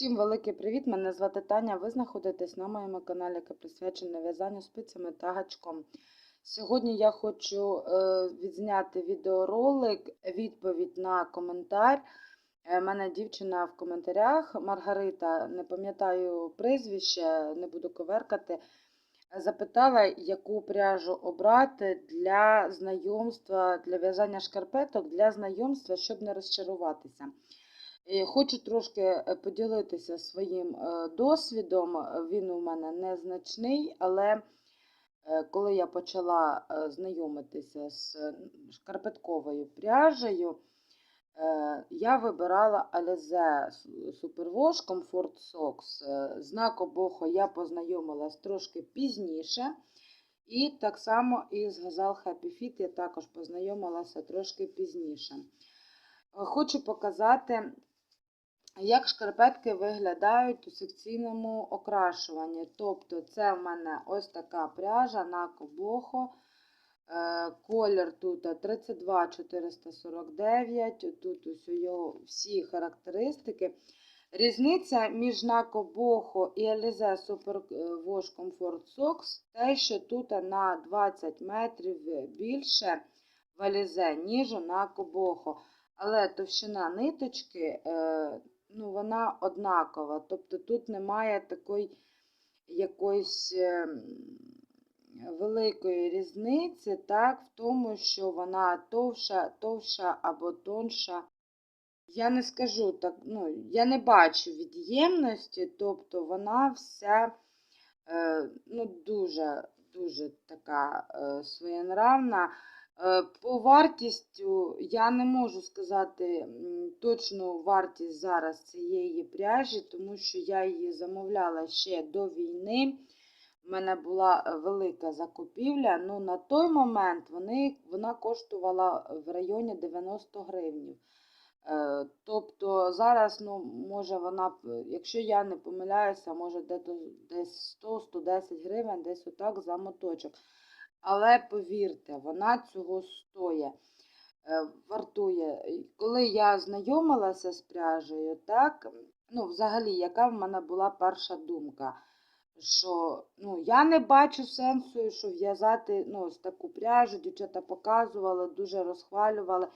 Усім великий привіт! Мене звати Таня. Ви знаходитесь на моєму каналі, яке присвячене в'язанню спицями та гачком. Сьогодні я хочу е, відзняти відеоролик, відповідь на коментар. У мене дівчина в коментарях Маргарита, не пам'ятаю прізвище, не буду коверкати. Запитала, яку пряжу обрати для знайомства, для в'язання шкарпеток, для знайомства, щоб не розчаруватися. І Хочу трошки е, поділитися своїм е, досвідом. Він у мене незначний, але е, коли я почала е, знайомитися з шкарпетковою пряжею, е, я вибирала Alize Superwash Comfort Socks. Е, Знак обоху я познайомилась трошки пізніше. І так само і з Gazal Happy Fit я також познайомилася трошки пізніше. Е, Хочу показати, як шкарпетки виглядають у секційному окрашуванні. Тобто, це в мене ось така пряжа на кобохо. Е, Колір тут 32449, тут ось всі характеристики. Різниця між Накобохо і Alize Super Wash Comfort Socks те, що тут на 20 метрів більше в Alize, ніж у Накобохо. Але товщина ниточки е, ну, вона однакова. Тобто тут немає такої якоїсь е, великої різниці, так, в тому, що вона товша, товша або тонша. Я не скажу так, ну, я не бачу від'ємності, тобто вона вся е, ну, дуже, дуже така е, своєнравна. Е, По вартістю я не можу сказати точну вартість зараз цієї пряжі, тому що я її замовляла ще до війни. У мене була е, велика закупівля. Ну, на той момент вони, вона коштувала в районі 90 гривнів. Е, Тобто зараз, ну, може вона, якщо я не помиляюся, може десь 100-110 гривень, десь отак за моточок. Але повірте, вона цього стоїть, е, вартує. Коли я знайомилася з пряжею, так, ну, взагалі, яка в мене була перша думка? Що ну, я не бачу сенсу, що в'язати ну, ось таку пряжу, дівчата показували, дуже розхвалювали.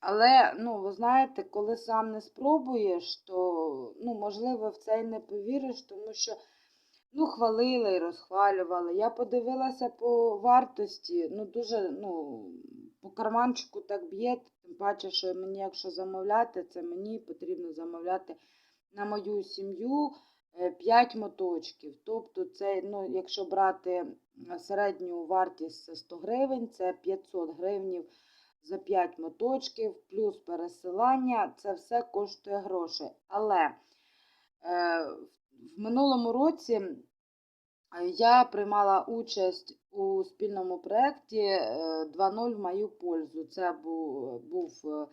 Але, ну, ви знаєте, коли сам не спробуєш, то, ну, можливо, в це й не повіриш, тому що Ну, хвалили і розхвалювали. Я подивилася по вартості, ну дуже, ну, по карманчику так б'є, тим паче, що мені, якщо замовляти, це мені потрібно замовляти на мою сім'ю 5 моточків. Тобто, це, ну, якщо брати середню вартість 100 гривень, це 500 гривнів за 5 моточків, плюс пересилання, це все коштує грошей. Але е, в минулому році е, я приймала участь у спільному проєкті е, 2.0 в мою пользу. Це був, е,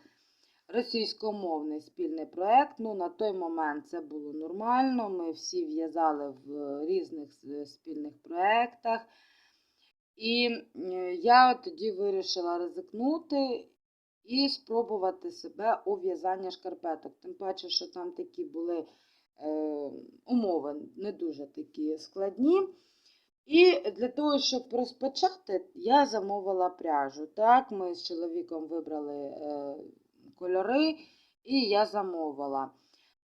російськомовний спільний проєкт. Ну, на той момент це було нормально. Ми всі в'язали в різних спільних проєктах. І е, я тоді вирішила ризикнути і спробувати себе у в'язанні шкарпеток. Тим паче, що там такі були е, умови не дуже такі складні. І для того, щоб розпочати, я замовила пряжу. Так, ми з чоловіком вибрали е, кольори, і я замовила.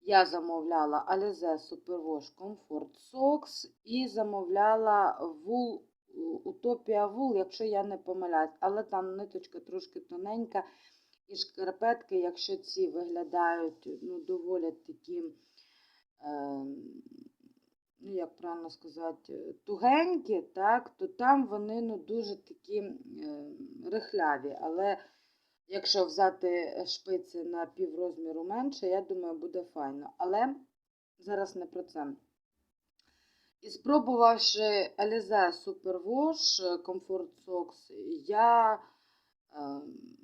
Я замовляла Alize Superwash Comfort Socks і замовляла вул Utopia Wool, якщо я не помиляюсь, але там ниточка трошки тоненька. І шкарпетки, якщо ці виглядають ну, доволі такі, е, ну, як правильно сказати, тугенькі, так, то там вони ну, дуже такі е, рихляві. Але якщо взяти шпиці на піврозміру менше, я думаю, буде файно. Але зараз не про це. І спробувавши Alize Superwash Comfort Socks, я е,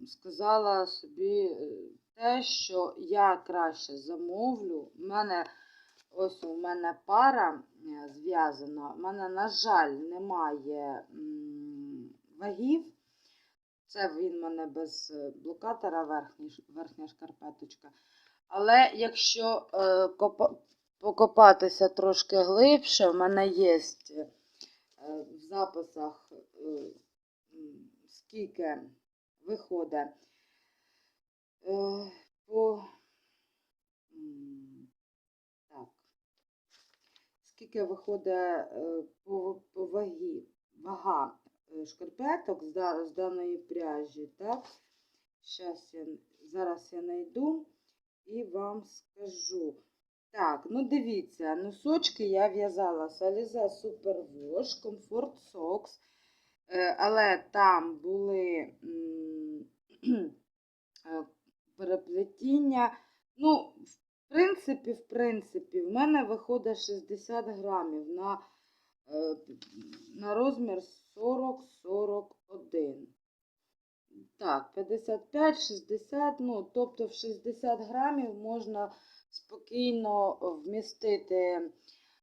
сказала собі е, те, що я краще замовлю. У мене ось у мене пара е, зв'язана. У мене, на жаль, немає вагів. Це він в мене без е, блокатора, верхній ш- верхня шкарпеточка. Але якщо е, копа- покопатися трошки глибше. В мене є е, в записах, е, скільки виходить е, по. м, Так. Скільки виходить е, по, вагі, вага е, шкарпеток з, даної пряжі, так? Щас я, зараз я знайду і вам скажу. Так, ну дивіться, носочки я в'язала з Alize Superwash Comfort Socks, е, але там були переплетіння. Ну, в принципі, в принципі, в мене виходить 60 грамів на, е, на розмір 40-41. Так, 55-60, ну, тобто в 60 грамів можна спокійно вмістити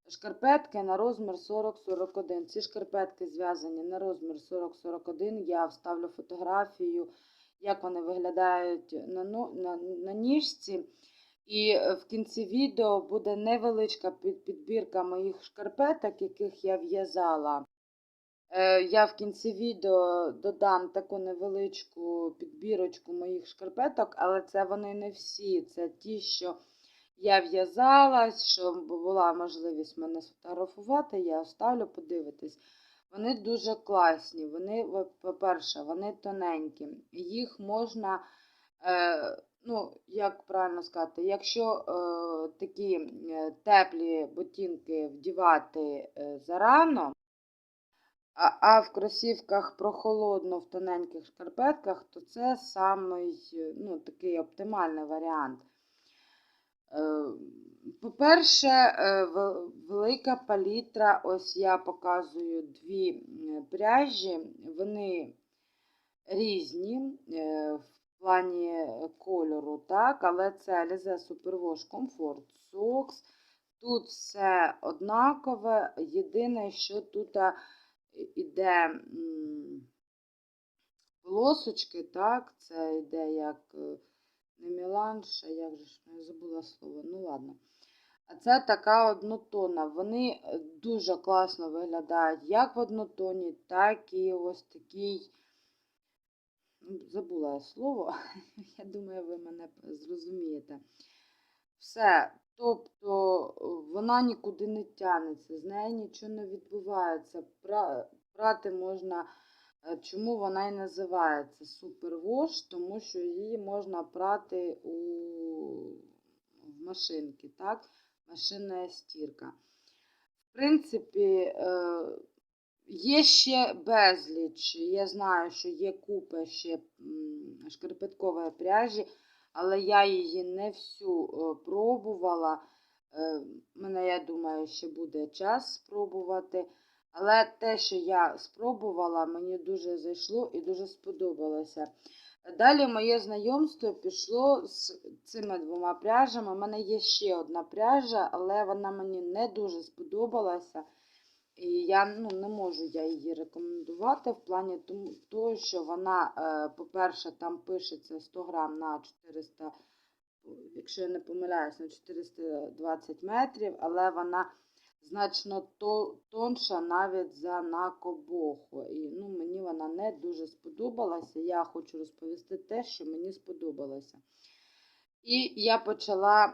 шкарпетки на розмір 40-41. Ці шкарпетки зв'язані на розмір 40-41. Я вставлю фотографію, як вони виглядають на, на, на ніжці. І е, в кінці відео буде невеличка підбірка моїх шкарпеток, яких я в'язала. Е, Я в кінці відео додам таку невеличку підбірочку моїх шкарпеток, але це вони не всі. Це ті, що я в'язала, що була можливість мене сфотографувати, я оставлю, подивитись. Вони дуже класні. Вони, по-перше, вони тоненькі. Їх можна, е, ну, як правильно сказати, якщо е, такі е, теплі ботинки вдівати е, зарано, а, а в кросівках прохолодно в тоненьких шкарпетках, то це самий ну, такий оптимальний варіант. Е, По-перше, велика палітра, ось я показую дві пряжі, вони різні е, в плані кольору, так, але це Alize Superwash Comfort Socks. Тут все однакове. Єдине, що тут а, іде полосочки, так, це йде як е, не міланж, а як же ж я забула слово. Ну ладно. А це така однотонна. Вони е, дуже класно виглядають як в однотоні, так і ось такий. Забула слово. Я думаю, ви мене зрозумієте. Все. Тобто е, вона нікуди не тягнеться, з нею нічого не відбувається. Прати можна. Е, Чому вона і називається Супервош? Тому що її можна прати у в машинки, так? Машинна стірка. В принципі, е, є ще безліч. Я знаю, що є купа ще шкарпеткової пряжі, але я її не всю е, пробувала. Е, Мене, я думаю, ще буде час спробувати. Але те, що я спробувала, мені дуже зайшло і дуже сподобалося. Далі моє знайомство пішло з цими двома пряжами. У мене є ще одна пряжа, але вона мені не дуже сподобалася. І я ну, не можу я її рекомендувати в плані того, що вона, е, по-перше, там пишеться 100 грам на 400, якщо я не помиляюсь, на 420 метрів, але вона значно тонша навіть за накобоху. І ну, мені вона не дуже сподобалася. Я хочу розповісти те, що мені сподобалося. І я почала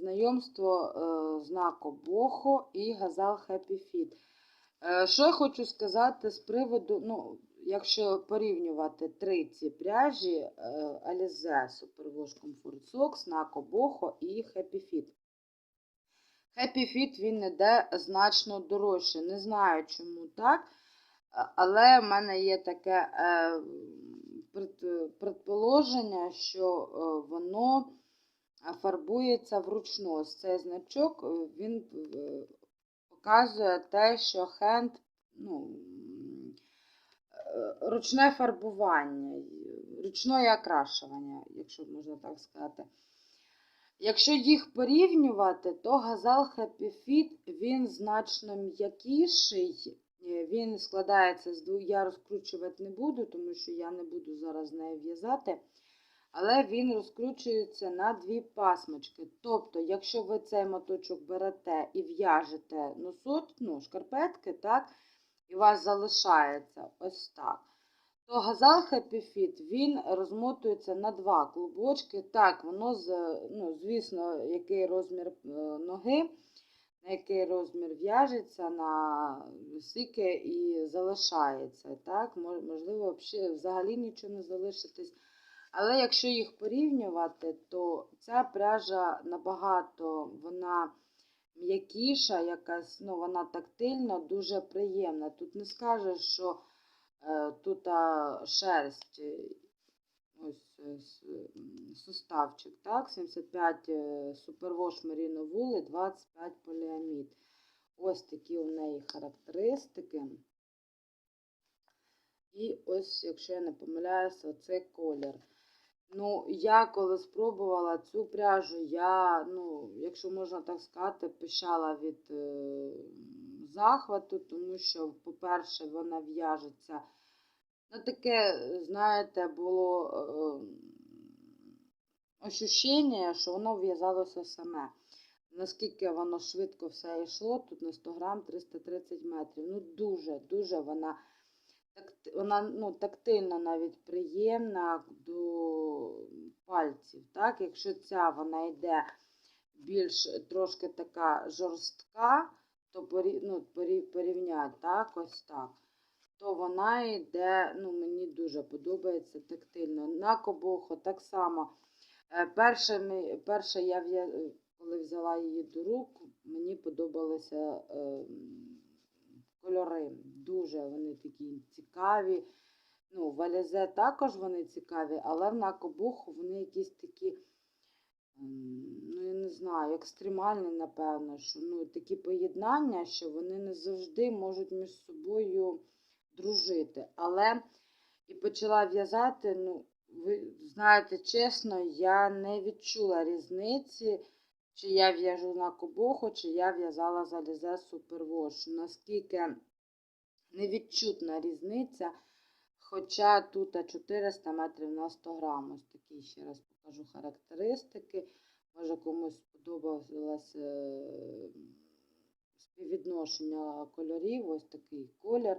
знайомство е, з Накобохо і Газал Happy Fit. Е, Що я хочу сказати з приводу, ну, якщо порівнювати три ці пряжі е, Alize Superwash Comfort Socks, Накобохо і Happy Fit. Happy Fit він іде значно дорожче. Не знаю, чому так, але в мене є таке е, предположення, що е, воно фарбується вручну. Ось Цей значок е, він е, показує те, що хенд, ну, е, ручне фарбування, ручне окрашування, якщо можна так сказати. Якщо їх порівнювати, то Газал Happy Fit він значно м'якіший. Він складається з двох. Я розкручувати не буду, тому що я не буду зараз нею в'язати. Але він розкручується на дві пасмочки. Тобто, якщо ви цей моточок берете і в'яжете носот, ну, шкарпетки, так, і у вас залишається ось так, то газал Fit, він розмотується на два клубочки. Так, воно, з- ну, звісно, який розмір е, ноги, на який розмір в'яжеться, на стільки і залишається. Так? Можливо, взагалі нічого не залишитись. Але якщо їх порівнювати, то ця пряжа набагато вона м'якіша, якась, ну, вона тактильно дуже приємна. Тут не скажеш, що е, тут а, шерсть, е, ось суставчик, так, 75 е, супервош меріно вули, 25 поліамід. Ось такі у неї характеристики. І ось, якщо я не помиляюся, оцей колір. Ну, я коли спробувала цю пряжу, я, ну, якщо можна так сказати, пищала від е, захвату, тому що, по-перше, вона в'яжеться. Ну, таке, знаєте, було е, ощущення, що воно в'язалося саме. Наскільки воно швидко все йшло, тут на 100 грам 330 метрів. Ну, дуже, дуже вона, вона ну, тактильно навіть приємна до пальців. Так? Якщо ця вона йде більш трошки така жорстка, то порі- ну, порі- порівнять так, ось так. То вона йде, ну, мені дуже подобається тактильно. На кобоху так само. Е, Перше, перше я коли взяла її до рук, мені подобалися е, кольори. Дуже вони такі цікаві. Ну, в Алізе також вони цікаві, але в Накобуху вони якісь такі, ну я не знаю, екстремальні, напевно, що ну, такі поєднання, що вони не завжди можуть між собою дружити. Але і почала в'язати, ну, ви знаєте, чесно, я не відчула різниці, чи я в'яжу на кобоху, чи я в'язала за Лізе Супервош. Наскільки невідчутна різниця, хоча тут 400 метрів на 100 грам. Ось такі ще раз покажу характеристики. Може комусь сподобалось е, співвідношення кольорів, ось такий колір.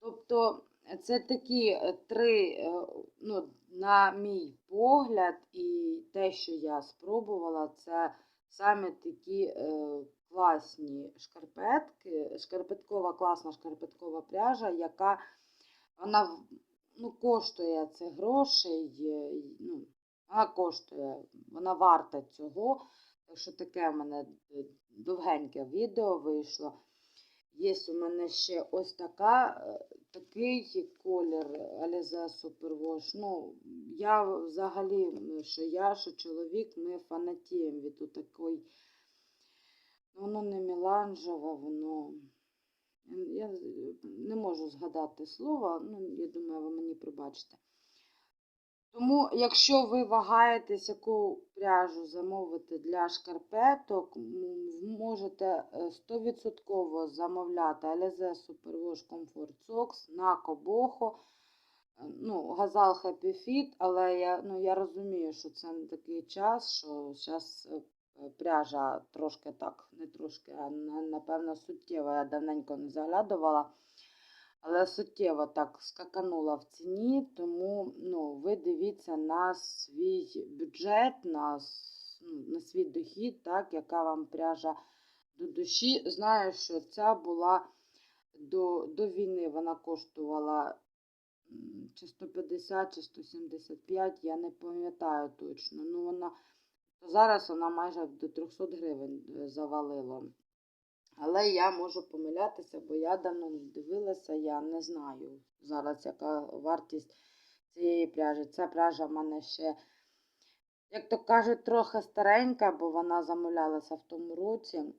Тобто це такі е, три, е, ну, на мій погляд, і те, що я спробувала, це саме такі е, класні шкарпетки, шкарпеткова, класна шкарпеткова пряжа, яка вона ну, коштує це грошей, ну, вона коштує, вона варта цього. Так що таке в мене довгеньке відео вийшло. Є у мене ще ось така, е, такий колір Alize Superwash. Ну, я взагалі, що я, що чоловік, ми фанатіємо від такої. Воно не меланжеве, воно. Я не можу згадати слова, ну, я думаю, ви мені пробачите. Тому, якщо ви вагаєтесь, яку пряжу замовити для шкарпеток, можете е, 100% замовляти Alize Superwash Comfort Socks на Кобохо. Е, Ну, Газал Happy Fit, але я, ну, я розумію, що це не такий час, що зараз пряжа трошки так, не трошки, а напевно суттєво. Я давненько не заглядувала. Але суттєво так скаканула в ціні, тому ну, ви дивіться на свій бюджет, на, ну, на свій дохід, так, яка вам пряжа до душі. Знаю, що ця була до, до війни, вона коштувала чи 150, чи 175, я не пам'ятаю точно. Ну, вона, зараз вона майже до 300 гривень е, завалила. Але я можу помилятися, бо я давно не дивилася, я не знаю зараз, яка вартість цієї пряжі. Ця пряжа в мене ще, як то кажуть, трохи старенька, бо вона замовлялася в тому році.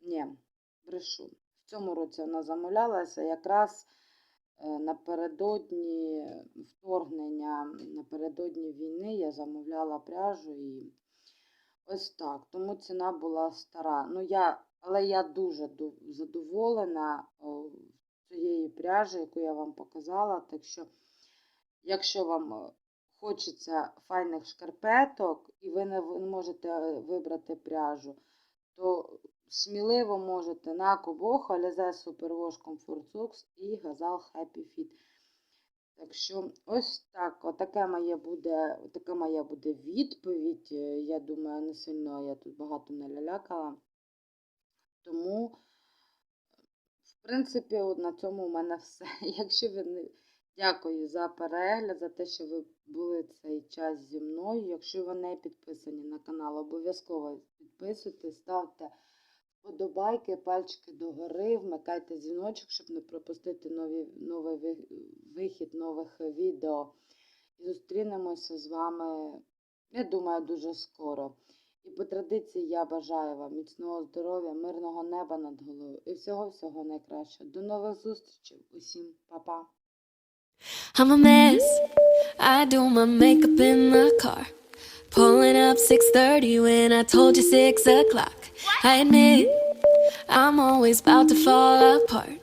Ні, брешу. В цьому році вона замовлялася якраз е, напередодні вторгнення, напередодні війни я замовляла пряжу і ось так. Тому ціна була стара. Ну, я, але я дуже задоволена цією пряжею, яку я вам показала. Так що, якщо вам хочеться файних шкарпеток, і ви не можете е, вибрати пряжу, то сміливо можете на Кобохо, Alize Superwash Comfort Socks і Gazal Happy Fit. Так що ось так, отаке моє буде, така моя буде відповідь. Е, Я думаю, не сильно я тут багато не. Тому, в принципі, на цьому у мене все. Якщо ви не дякую за перегляд, за те, що ви були цей час зі мною. Якщо ви не підписані на канал, обов'язково підписуйтесь, ставте вподобайки, пальчики догори, вмикайте дзвіночок, щоб не пропустити нові, новий вихід нових відео. І зустрінемося з вами, я думаю, дуже скоро. І по традиції я бажаю вам міцного здоров'я, мирного неба над головою і всього-всього найкращого. До нових зустрічей. Усім па-па. I'm a mess. I do my makeup in the car. Pulling up 6:30 when I told you 6 o'clock. I admit I'm always about to fall apart.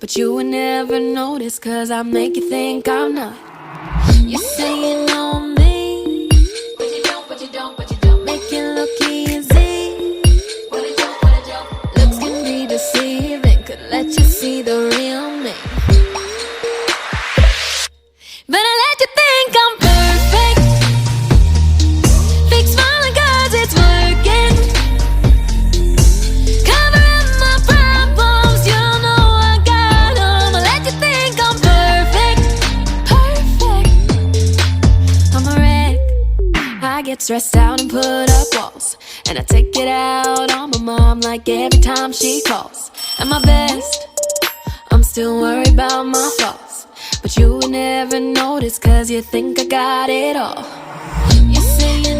But you would never notice cause I make you think I'm not. You say you know stressed out and put up walls. And I take it out on my mom like every time she calls. At my best. I'm still worried about my flaws. But you would never notice cause you think I got it all. You say you